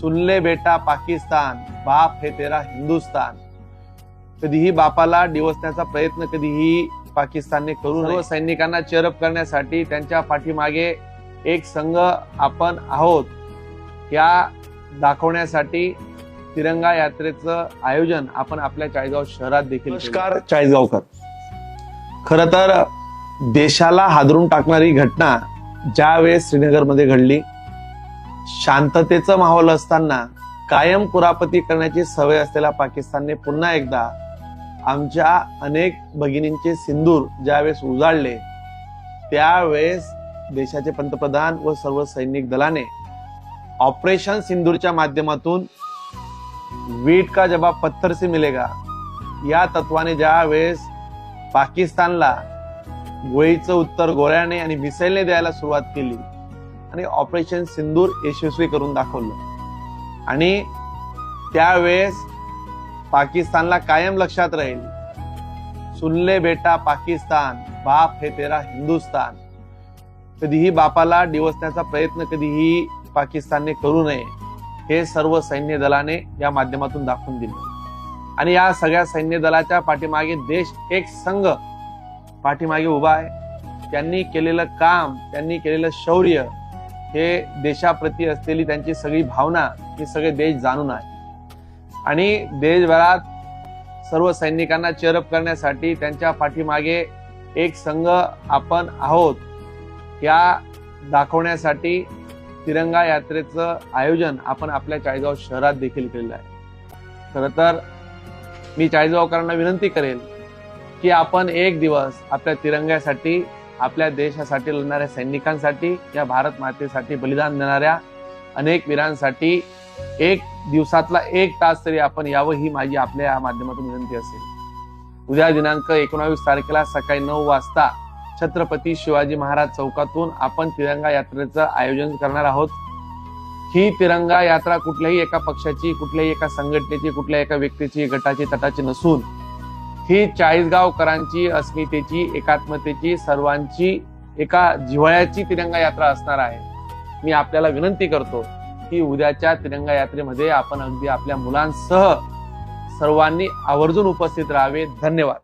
सुनले बेटा पाकिस्तान बाप हे तेरा हिंदुस्तान. कधीही बापाला डिवसण्याचा प्रयत्न कधीही पाकिस्तानने करू नये. सैनिकांना चेअरअप करण्यासाठी त्यांच्या पाठीमागे एक संघ आपण आहोत. या दाखवण्यासाठी तिरंगा यात्रेचं आयोजन आपण आपल्या चाळीसगाव शहरात देखील नमस्कार. चाळीसगावकर. खर तर देशाला हादरून टाकणारी घटना ज्या वेळेस श्रीनगरमध्ये घडली शांततेचं माहोल असताना कायम कुरापती करण्याची सवय असलेल्या पाकिस्तानने पुन्हा एकदा आमच्या अनेक भगिनींचे सिंदूर ज्यावेळेस उजाडले त्यावेळेस देशाचे पंतप्रधान व सर्व सैनिक दलाने ऑपरेशन सिंदूरच्या माध्यमातून वीट का जबाब पत्थर से मिलेगा? या तत्वाने ज्यावेळेस पाकिस्तानला गोळीचं उत्तर गोळ्याने आणि मिसाईलने द्यायला सुरुवात केली आणि ऑपरेशन सिंदूर यशस्वी करून दाखवलं. आणि त्यावेळेस पाकिस्तानला कायम लक्षात राहील सुनले बेटा पाकिस्तान बाप हे तेरा हिंदुस्तान. कधीही बापाला डिवसण्याचा प्रयत्न कधीही पाकिस्तानने करू नये हे सर्व सैन्य दलाने या माध्यमातून दाखवून दिले. आणि या सगळ्या सैन्य दलाच्या पाठीमागे देश एक संघ पाठीमागे उभा आहे. त्यांनी केलेलं काम त्यांनी केलेलं शौर्य हे देशाप्रती असलेली त्यांची सगळी भावना हे सगळे देश जाणून आहे. आणि देशभरात सर्व सैनिकांना चेअरअप करण्यासाठी त्यांच्या पाठीमागे एक संघ आपण आहोत या दाखवण्यासाठी तिरंगा यात्रेचं आयोजन आपण आपल्या चाळीसगाव शहरात देखील केलेलं आहे. खरं तर मी चाळीसगावकरांना विनंती करेल की आपण एक दिवस आपल्या तिरंग्यासाठी आपल्या देशासाठी लढणाऱ्या सैनिकांसाठी या भारत मातेसाठी बलिदान देणाऱ्या अनेक वीरांसाठी एक दिवसातला एक तास तरी आपण यावं ही माझी आपल्या या माध्यमातून विनंती असेल. उद्या दिनांक एकोणावीस तारखेला सकाळी नऊ वाजता छत्रपती शिवाजी महाराज चौकातून आपण तिरंगा यात्रेचं आयोजन करणार आहोत. ही तिरंगा यात्रा कुठल्याही एका पक्षाची कुठल्याही एका संघटनेची कुठल्याही एका व्यक्तीची गटाची तटाची नसून ही चाळीसगावकरांची अस्मितेची एकात्मतेची सर्वांची एका जिव्हाळ्याची तिरंगा यात्रा असणार आहे. मी आपल्याला विनंती करतो की उद्याच्या तिरंगा यात्रेमध्ये आपण अगदी आपल्या मुलांसह सर्वांनी आवर्जून उपस्थित राहावे. धन्यवाद.